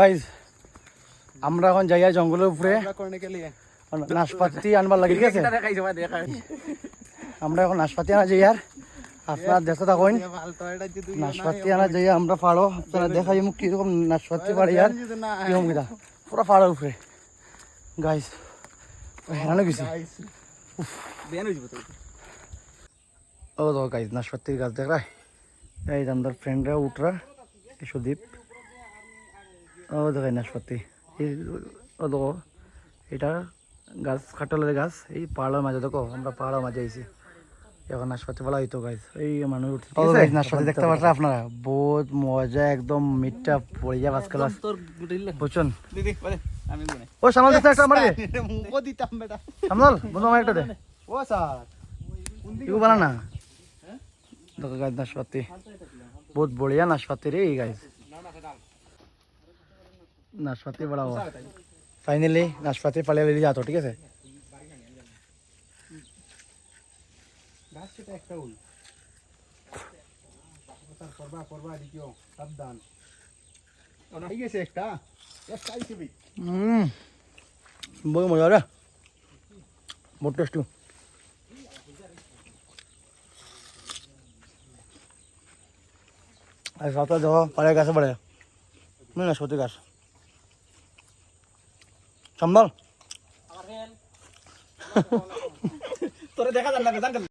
Guys আমরা এখন যাইয়া জঙ্গলের উপরে নাশপাতি আনবার লাগে ঠিক আছে আমরা এখন নাশপাতি আনা যাই আর আপনার দেখতে থাকুন নাশপাতি আনা যাই আমরা পাড়ো আপনারা দেখাই মুখ কিরকম নাশপাতি পাড়ি আর কিরকম কিনা পুরো পাড়ো উপরে গাইজ হেরানো গেছি ও তো গাইজ নাশপাতির গাছ দেখ এই আমাদের ফ্রেন্ডরা উঠরা সুদীপ ও দেখেন নাশপাতি। ও দেখো এটা গাছ কাঁঠালের গাছ এই পাহাড়ের মাঝে দেখো আমরা পাহাড়ের মাঝে আইছি। এখন নাশপাতি বলা হইতো গাছ এই মানুষ নাশপাতি দেখতে পাচ্ছেন আপনারা? বহুত মজা একদম মিঠটা পড়ে যায় আজকাল বুঝছেন? ও সামাল একটা দিতাম বেটা। সামাল বন্ধু আমার একটা দে। ও স্যার। না। দেখো গাছ নাশপাতি। বহুত বড়িয়া নাশপাতি রে এই গাছ নাশপাতি বড়া हुआ ফাইনালি নাশপাতি পালিয়ে লিয়ে যাতো ঠিক আছে? বহুত মজা রে বহুত টেস্টি আর সাথে দেখো পাড়ে গাছে পড়ে নাশপাতি গাছ সম্বল। তোরে দেখা যান না